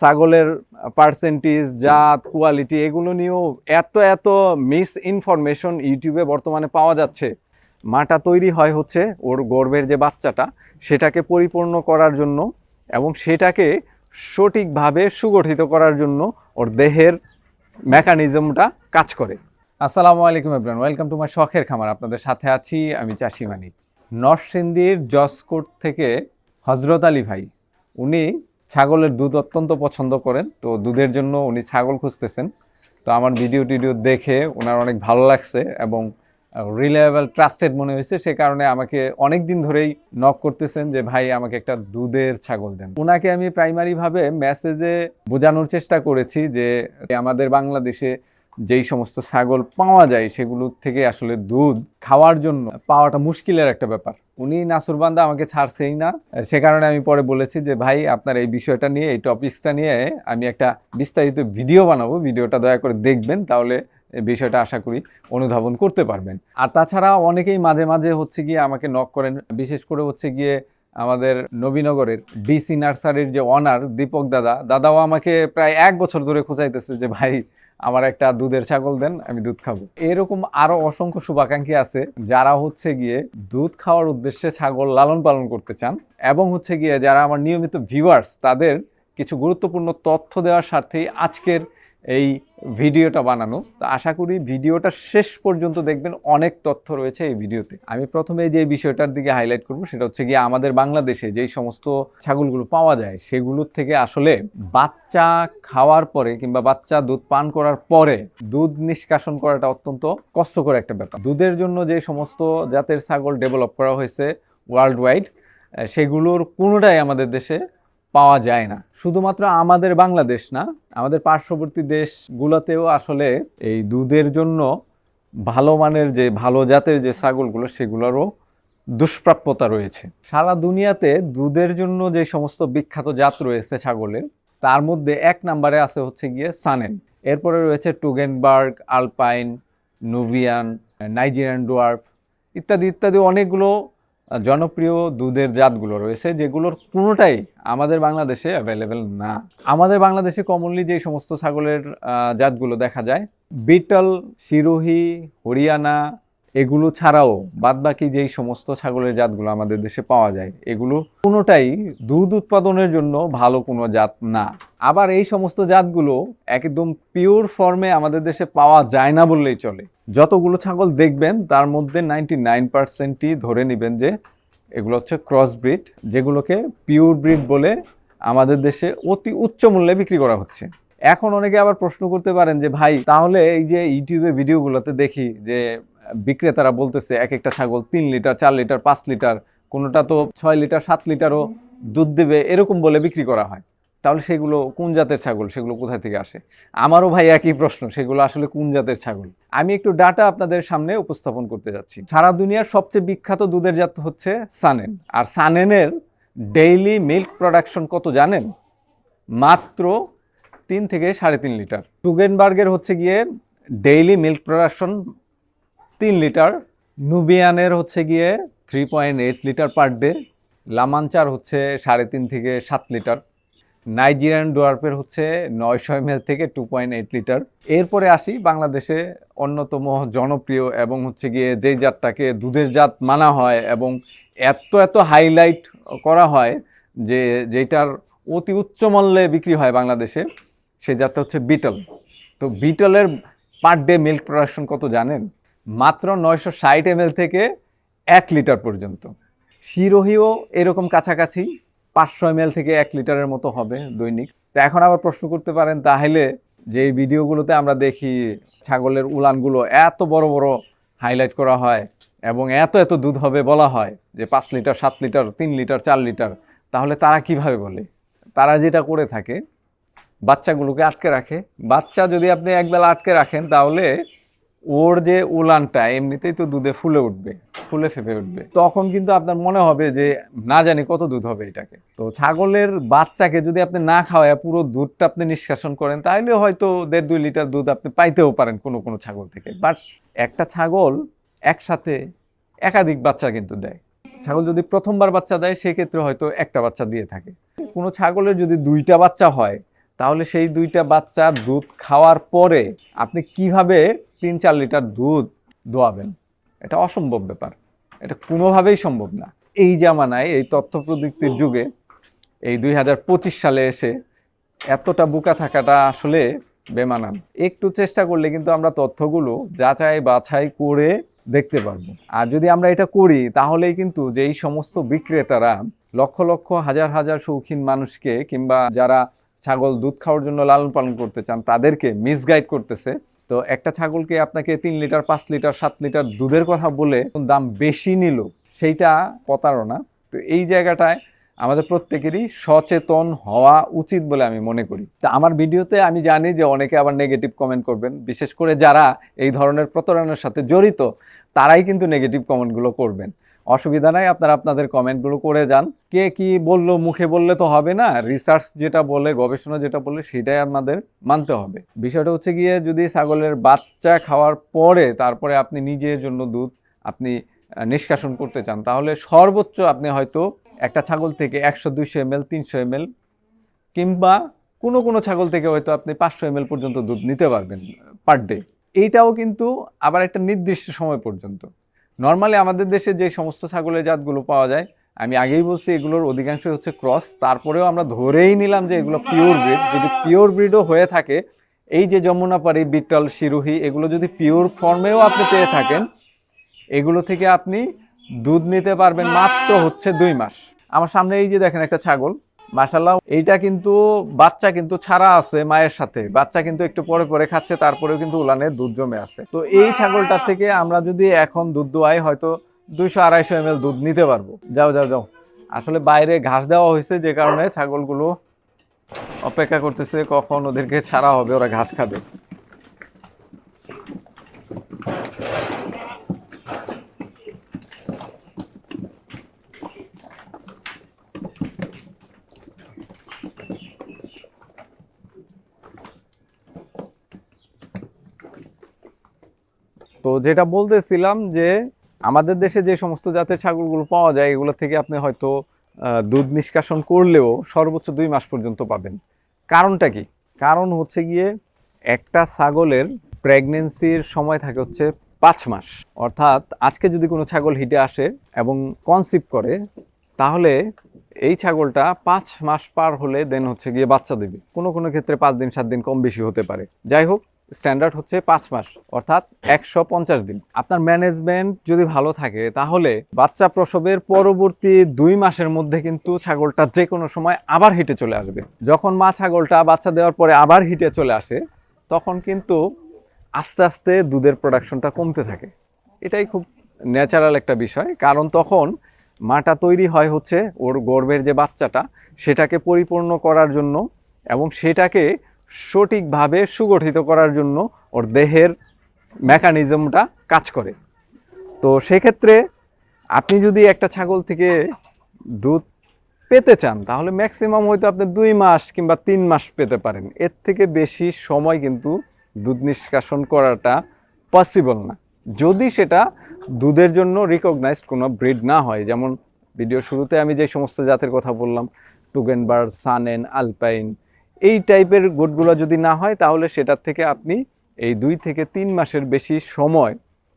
ছাগলের পার্সেন্টেজ জাত কোয়ালিটি এগুলো নিয়েও এত এত মিস ইনফরমেশন ইউটিউবে বর্তমানে পাওয়া যাচ্ছে। মাটা তৈরি হয় হচ্ছে ওর গর্ভের যে বাচ্চাটা, সেটাকে পরিপূর্ণ করার জন্য এবং সেটাকে সঠিকভাবে সুগঠিত করার জন্য ওর দেহের মেকানিজমটা কাজ করে। আসসালামু আলাইকুম এভরান ওয়েলকাম টু মাই শখের খামার, আপনাদের সাথে আছি আমি চাষি মানিক। নরসিংদীর জসকোট থেকে হজরত আলী ভাই, উনি ছাগলের দুধ অত্যন্ত পছন্দ করেন, তো দুধের জন্য উনি ছাগল খুঁজতেছেন। তো আমার ভিডিও টিডিও দেখে ওনার অনেক ভালো লাগছে এবং রিলায়েবল ট্রাস্টেড মনে হয়েছে। সে কারণে আমাকে অনেক দিন ধরেই নক করতেছেন যে, ভাই, আমাকে একটা দুধের ছাগল দেন। ওনাকে আমি প্রাইমারিভাবে মেসেজে বোঝানোর চেষ্টা করেছি যে, আমাদের বাংলাদেশে যেই সমস্ত ছাগল পাওয়া যায়, সেগুলো থেকে আসলে দুধ খাওয়ার জন্য পাওয়াটা মুশকিলের একটা ব্যাপার। উনি নাসুরবান্দা আমাকে ছাড়ছেই না। সে কারণে আমি পরে বলেছি যে, ভাই, আপনার এই বিষয়টা নিয়ে, এই টপিক্সটা নিয়ে আমি একটা বিস্তারিত ভিডিও বানাবো। ভিডিওটা দয়া করে দেখবেন, তাহলে বিষয়টা আশা করি অনুধাবন করতে পারবেন। আর তাছাড়া অনেকেই মাঝে মাঝে হচ্ছে গিয়ে আমাকে নক করেন। বিশেষ করে হচ্ছে গিয়ে আমাদের নবীনগরের ডিসি নার্সারির যে অনার দীপক দাদা, দাদাও আমাকে প্রায় এক বছর ধরে খোঁজাইতেছে যে, ভাই আমার একটা দুধের ছাগল দেন, আমি দুধ খাব। এরকম আরও অসংখ্য শুভাকাঙ্ক্ষী আছে যারা হচ্ছে গিয়ে দুধ খাওয়ার উদ্দেশ্যে ছাগল লালন পালন করতে চান এবং হচ্ছে গিয়ে যারা আমার নিয়মিত ভিউয়ার্স তাদের কিছু গুরুত্বপূর্ণ তথ্য দেওয়ার স্বার্থেই আজকের এই ভিডিওটা বানানো। তো আশা করি ভিডিওটা শেষ পর্যন্ত দেখবেন, অনেক তথ্য রয়েছে এই ভিডিওতে। আমি প্রথমে যে বিষয়টার দিকে হাইলাইট করব, সেটা হচ্ছে গিয়ে আমাদের বাংলাদেশে যেই সমস্ত ছাগলগুলো পাওয়া যায়, সেগুলোর থেকে আসলে বাচ্চা খাওয়ার পরে কিংবা বাচ্চা দুধ পান করার পরে দুধ নিষ্কাশন করাটা অত্যন্ত কষ্টকর একটা ব্যাপার। দুধের জন্য যে সমস্ত জাতের ছাগল ডেভেলপ করা হয়েছে ওয়ার্ল্ড ওয়াইড সেগুলোর কোনোটাই আমাদের দেশে পাওয়া যায় না। শুধুমাত্র আমাদের বাংলাদেশ না, আমাদের পার্শ্ববর্তী দেশগুলোতেও আসলে এই দুধের জন্য ভালো মানের যে, ভালো জাতের যে ছাগলগুলো, সেগুলোরও দুষ্প্রাপ্যতা রয়েছে। সারা দুনিয়াতে দুধের জন্য যে সমস্ত বিখ্যাত জাত রয়েছে ছাগলের, তার মধ্যে এক নম্বরে আছে হচ্ছে গিয়ে সানেন। এরপরে রয়েছে টুগেনবার্গ, আলপাইন, নুভিয়ান, নাইজেরিয়ান ডোয়ার্ফ ইত্যাদি ইত্যাদি অনেকগুলো জনপ্রিয় দুধের জাতগুলো রয়েছে, যেগুলোর কোনোটাই আমাদের বাংলাদেশে অ্যাভেলেবেল না। আমাদের বাংলাদেশে কমনলি যে সমস্ত ছাগলের জাতগুলো দেখা যায়, বিটল সিরোহি হরিয়ানা এগুলো ছাড়াও বাদবাকি যেই সমস্ত ছাগলের জাতগুলো আমাদের দেশে পাওয়া যায়, এগুলো কোনোটাই দুধ উৎপাদনের জন্য ভালো কোনো জাত না। আবার এই সমস্ত জাতগুলো একদম পিওর ফর্মে আমাদের দেশে পাওয়া যায় না বললেই চলে। যতগুলো ছাগল দেখবেন, তার মধ্যে নাইনটি নাইন পার্সেন্টই ধরে নেবেন যে এগুলো হচ্ছে ক্রস ব্রিড যেগুলোকে পিওর ব্রিড বলে আমাদের দেশে অতি উচ্চ মূল্যে বিক্রি করা হচ্ছে। এখন অনেকে আবার প্রশ্ন করতে পারেন যে, ভাই, তাহলে এই যে ইউটিউবে ভিডিওগুলোতে দেখি যে বিক্রেতারা বলতেছে, এক একটা ছাগল তিন লিটার, চার লিটার, পাঁচ লিটার, কোনোটা তো ছয় লিটার, সাত লিটারও দুধ দেবে, এরকম বলে বিক্রি করা হয়। তাহলে সেগুলো কোন জাতের ছাগল? সেগুলো কোথা থেকে আসে? আমারও ভাই একই প্রশ্ন, সেগুলো আসলে কোন জাতের ছাগল? আমি একটু ডাটা আপনাদের সামনে উপস্থাপন করতে যাচ্ছি। সারা দুনিয়ার সবচেয়ে বিখ্যাত দুধের জাত হচ্ছে সানেন। আর সানেনের ডেইলি মিল্ক প্রোডাকশন কত জানেন? মাত্র তিন থেকে সাড়ে তিন লিটার। টুগেনবার্গের হচ্ছে গিয়ে ডেইলি মিল্ক প্রোডাকশন তিন লিটার। নুবিয়ানের হচ্ছে গিয়ে three point eight litre per day LaMancha হচ্ছে সাড়ে তিন থেকে সাত লিটার। নাইজেরিয়ান ডোয়ার্পের হচ্ছে নয়শো এম থেকে টু পয়েন্ট এইট লিটার। এরপরে আসি বাংলাদেশে অন্যতম জনপ্রিয় এবং হচ্ছে গিয়ে যেই জাতটাকে দুধের জাত মানা হয় এবং এত এত হাইলাইট করা হয় যে যেটার অতি উচ্চ মূল্যে বিক্রি হয় বাংলাদেশে, সেই জাতটা হচ্ছে বিটল। তো বিটলের পার ডে মিল্ক প্রোডাকশন কত জানেন? মাত্র নয়শো ষাট এম থেকে এক লিটার পর্যন্ত। শিরোহিও এরকম কাছাকাছি পাঁচশো এম থেকে এক লিটারের মতো হবে দৈনিক। তো এখন আবার প্রশ্ন করতে পারেন, তাহলে যে ভিডিওগুলোতে আমরা দেখি ছাগলের উলানগুলো এত বড় বড় হাইলাইট করা হয় এবং এত এত দুধ হবে বলা হয় যে পাঁচ লিটার, সাত লিটার, তিন লিটার, চার লিটার, তাহলে তারা কীভাবে বলে? তারা যেটা করে থাকে, বাচ্চাগুলোকে আটকে রাখে। বাচ্চা যদি আপনি একবেলা আটকে রাখেন, তাহলে ওর যে উলানটা, এমনিতেই তো দুধে ফুলে উঠবে, ফুলে ফেপে উঠবে। তখন কিন্তু আপনার মনে হবে যে, না জানি কত দুধ হবে এটাকে। তো ছাগলের বাচ্চাকে যদি আপনি না খাওয়ায়, পুরো দুধটা আপনি নিষ্কাশন করেন তাহলে হয়তো দেড় দুই লিটার দুধ আপনি পাইতেও পারেন কোনো কোনো ছাগল থেকে। বাট একটা ছাগল একসাথে একাধিক বাচ্চা কিন্তু দেয়। ছাগল যদি প্রথমবার বাচ্চা দেয়, সেক্ষেত্রে হয়তো একটা বাচ্চা দিয়ে থাকে। কোনো ছাগলের যদি দুইটা বাচ্চা হয়, তাহলে সেই দুইটা বাচ্চা দুধ খাওয়ার পরে আপনি কীভাবে তিন চার লিটার দুধ দোয়াবেন। এটা অসম্ভব ব্যাপার। এটা কোনোভাবেই সম্ভব না। এই জামানায়, এই তথ্য প্রযুক্তির যুগে, এই দুই হাজার পঁচিশ সালে এসে এতটা বোকা থাকাটা আসলে বেমানান। একটু চেষ্টা করলে কিন্তু আমরা তথ্যগুলো যাচাই বাছাই করে দেখতে পারব। আর যদি আমরা এটা করি, তাহলেই কিন্তু যেই সমস্ত বিক্রেতারা লক্ষ লক্ষ, হাজার হাজার শৌখিন মানুষকে কিংবা যারা ছাগল দুধ খাওয়ার জন্য লালন পালন করতে চান, তাদেরকে মিসগাইড করতেছে তো একটা ছাগলকে আপনাকে তিন লিটার, পাঁচ লিটার, সাত লিটার দুধের কথা বলে দাম বেশি নিল, সেইটা প্রতারণা। তো এই জায়গাটায় আমাদের প্রত্যেকেরই সচেতন হওয়া উচিত বলে আমি মনে করি। তা আমার ভিডিওতে আমি জানি যে অনেকে আবার নেগেটিভ কমেন্ট করবেন। বিশেষ করে যারা এই ধরনের প্রতারণার সাথে জড়িত, তারাই কিন্তু নেগেটিভ কমেন্টগুলো করবেন। অসুবিধা নাই, আপনারা আপনাদের কমেন্টগুলো করে যান। কে কি বলল, মুখে বললে তো হবে না রিসার্চ যেটা বলে, গবেষণা যেটা বলে, সেটাই আমাদের মানতে হবে। বিষয়টা হচ্ছে গিয়ে যদি ছাগলের বাচ্চা খাওয়ার পরে তারপরে আপনি নিজের জন্য দুধ আপনি নিষ্কাশন করতে চান, তাহলে সর্বোচ্চ আপনি হয়তো একটা ছাগল থেকে একশো, দুইশো এম এল তিনশো এম এল কিংবা কোনো কোনো ছাগল থেকে হয়তো আপনি পাঁচশো এম পর্যন্ত দুধ নিতে পারবেন পার ডে এইটাও কিন্তু আবার একটা নির্দিষ্ট সময় পর্যন্ত। নর্মালি আমাদের দেশে যে সমস্ত ছাগলের জাতগুলো পাওয়া যায়, আমি আগেই বলছি এগুলোর অধিকাংশই হচ্ছে ক্রস তারপরেও আমরা ধরেই নিলাম যে এগুলো পিওর ব্রিড যদি পিওর ব্রিডও হয়ে থাকে, এই যে যমুনাপাড়ি বিটল শিরোহী, এগুলো যদি পিওর ফর্মেও আপনি পেয়ে থাকেন, এগুলো থেকে আপনি দুধ নিতে পারবেন মাত্র হচ্ছে দুই মাস। আমার সামনে এই যে দেখেন একটা ছাগল মাসাল্লাহ এইটা কিন্তু বাচ্চা কিন্তু ছাড়া আছে মায়ের সাথে। বাচ্চা কিন্তু একটু পরে পরে খাচ্ছে তারপরেও কিন্তু উলানের দুধ জমে আছে। তো এই ছাগলটার থেকে আমরা যদি এখন দুধ দোয়াই হয়তো দুইশো আড়াইশো এম দুধ নিতে পারব। যাও যাও যাও। আসলে বাইরে ঘাস দেওয়া হয়েছে যে কারণে ছাগলগুলো অপেক্ষা করতেছে কখন ওদেরকে ছাড়া হবে ওরা ঘাস খাবে। তো যেটা বলতেছিলাম যে আমাদের দেশে যে সমস্ত জাতের ছাগলগুলো পাওয়া যায়, এগুলো থেকে আপনি হয়তো দুধ নিষ্কাশন করলেও সর্বোচ্চ দুই মাস পর্যন্ত পাবেন। কারণটা কি? কারণ হচ্ছে গিয়ে একটা ছাগলের প্রেগনেন্সির সময় থাকে হচ্ছে পাঁচ মাস। অর্থাৎ আজকে যদি কোনো ছাগল হিটে আসে এবং কনসিভ করে, তাহলে এই ছাগলটা পাঁচ মাস পার হলে দেন হচ্ছে গিয়ে বাচ্চা দেবে। কোনো কোনো ক্ষেত্রে পাঁচ দিন, সাত দিন কম বেশি হতে পারে। যাই হোক স্ট্যান্ডার্ড হচ্ছে পাঁচ মাস, অর্থাৎ একশো পঞ্চাশ দিন। আপনার ম্যানেজমেন্ট যদি ভালো থাকে, তাহলে বাচ্চা প্রসবের পরবর্তী দুই মাসের মধ্যে কিন্তু ছাগলটা যে কোনো সময় আবার হিটে চলে আসবে। যখন মা ছাগলটা বাচ্চা দেওয়ার পরে আবার হিটে চলে আসে, তখন কিন্তু আস্তে আস্তে দুধের প্রোডাকশনটা কমতে থাকে। এটাই খুব ন্যাচারাল একটা বিষয়, কারণ তখন মাটা তৈরি হয় হচ্ছে ওর গর্ভের যে বাচ্চাটা, সেটাকে পরিপূর্ণ করার জন্য এবং সেটাকে সঠিকভাবে সুগঠিত করার জন্য ওর দেহের মেকানিজমটা কাজ করে। তো সেক্ষেত্রে আপনি যদি একটা ছাগল থেকে দুধ পেতে চান, তাহলে ম্যাক্সিমাম হয়তো আপনি দুই মাস কিংবা তিন মাস পেতে পারেন। এর থেকে বেশি সময় কিন্তু দুধ নিষ্কাশন করাটা পসিবল না। যদি সেটা দুধের জন্য রিকগনাইজড কোনো ব্রিড না হয়, যেমন ভিডিও শুরুতে আমি যে সমস্ত জাতের কথা বললাম টুগেনবার্ড সানেন, আলপাইন এই টাইপের গোটগুলো যদি না হয়, তাহলে সেটার থেকে আপনি এই দুই থেকে তিন মাসের বেশি সময়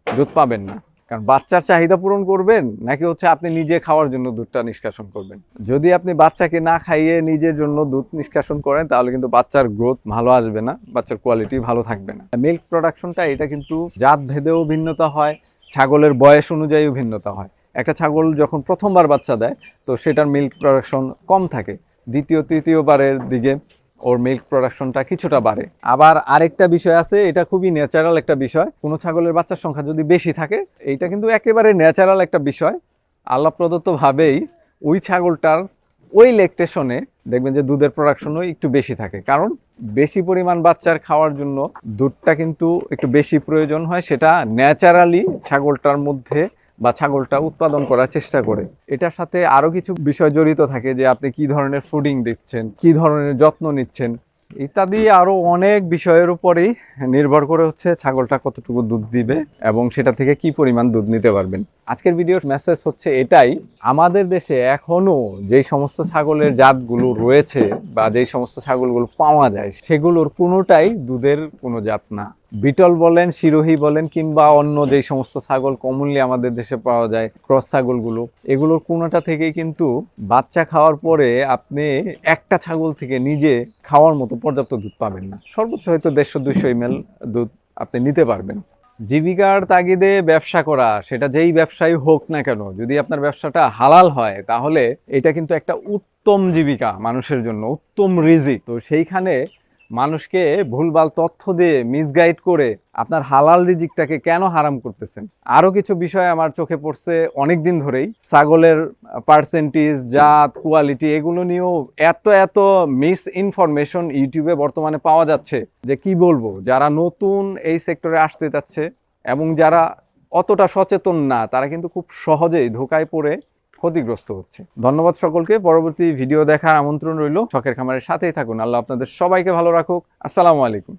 দুধ পাবেন না। কারণ বাচ্চার চাহিদা পূরণ করবেন, নাকি হচ্ছে আপনি নিজে খাওয়ার জন্য দুধটা নিষ্কাশন করবেন? যদি আপনি বাচ্চাকে না খাইয়ে নিজের জন্য দুধ নিষ্কাশন করেন, তাহলে কিন্তু বাচ্চার গ্রোথ ভালো আসবে না, বাচ্চার কোয়ালিটি ভালো থাকবে না। মিল্ক প্রোডাকশনটা এটা কিন্তু জাত ভেদেও ভিন্নতা হয়, ছাগলের বয়স অনুযায়ীও ভিন্নতা হয়। একটা ছাগল যখন প্রথমবার বাচ্চা দেয়, তো সেটার মিল্ক প্রোডাকশন কম থাকে। দ্বিতীয়, তৃতীয়বারের দিকে ওর মিল্ক প্রোডাকশনটা কিছুটা বাড়ে। আবার আরেকটা বিষয় আছে, এটা খুবই ন্যাচারাল একটা বিষয়। কোনো ছাগলের বাচ্চার সংখ্যা যদি বেশি থাকে, এইটা কিন্তু একেবারে ন্যাচারাল একটা বিষয়। আল্লাহ প্রদত্তভাবেই ওই ছাগলটার ওই লেকটেশনে দেখবেন যে দুধের প্রোডাকশনও একটু বেশি থাকে। কারণ বেশি পরিমাণ বাচ্চার খাওয়ার জন্য দুধটা কিন্তু একটু বেশি প্রয়োজন হয়। সেটা ন্যাচারালি ছাগলটার মধ্যে বা ছাগলটা উৎপাদন করার চেষ্টা করে। এটার সাথে আরও কিছু বিষয় জড়িত থাকে যে আপনি কি ধরনের ফুডিং দিচ্ছেন কি ধরনের যত্ন নিচ্ছেন, ইত্যাদি আরও অনেক বিষয়ের উপরেই নির্ভর করে হচ্ছে ছাগলটা কতটুকু দুধ দিবে এবং সেটা থেকে কি পরিমাণ দুধ নিতে পারবেন। আজকের ভিডিওর মেসেজ হচ্ছে এটাই, আমাদের দেশে এখনও যেই সমস্ত ছাগলের জাতগুলো রয়েছে বা যেই সমস্ত ছাগলগুলো পাওয়া যায়, সেগুলোর কোনোটাই দুধের কোনো জাত না। বিটল বলেন, শিরোহী বলেন, কিংবা অন্য যেই সমস্ত ছাগল কমনলি আমাদের দেশে পাওয়া যায়, ক্রস ছাগলগুলো, এগুলোর কোনোটা থেকেই কিন্তু বাচ্চা খাওয়ার পরে আপনি একটা ছাগল থেকে নিজে খাওয়ার মতো পর্যাপ্ত দুধ পাবেন না। সর্বোচ্চ হয়তো দেড়শো দুইশো এমএল দুধ আপনি নিতে পারবেন। জীবিকার তাগিদে ব্যবসা করা, সেটা যেই ব্যবসায়ী হোক না কেন, যদি আপনার ব্যবসাটা হালাল হয়, তাহলে এটা কিন্তু একটা উত্তম জীবিকা মানুষের জন্য, উত্তম রিজিক। তো সেইখানে মানুষকে ভুলভাল তথ্য দিয়ে মিসগাইড করে আপনার হালাল রিজিকটাকে কেন হারাম করতেছেন? আরও কিছু বিষয় আমার চোখে পড়ছে অনেক দিন ধরেই। ছাগলের পার্সেন্টেজ জাত কোয়ালিটি এগুলো নিয়েও এত এত মিস ইনফরমেশন ইউটিউবে বর্তমানে পাওয়া যাচ্ছে যে কি বলব? যারা নতুন এই সেক্টরে আসতে যাচ্ছে এবং যারা অতটা সচেতন না, তারা কিন্তু খুব সহজেই ধোকায় পড়ে ক্ষতিগ্রস্ত হচ্ছে। ধন্যবাদ সকলকে। পরবর্তী ভিডিও দেখার আমন্ত্রণ রইল শখের খামারের সাথেই থাকুন। আল্লাহ আপনাদের সবাইকে ভালো রাখুক। আসসালামু আলাইকুম।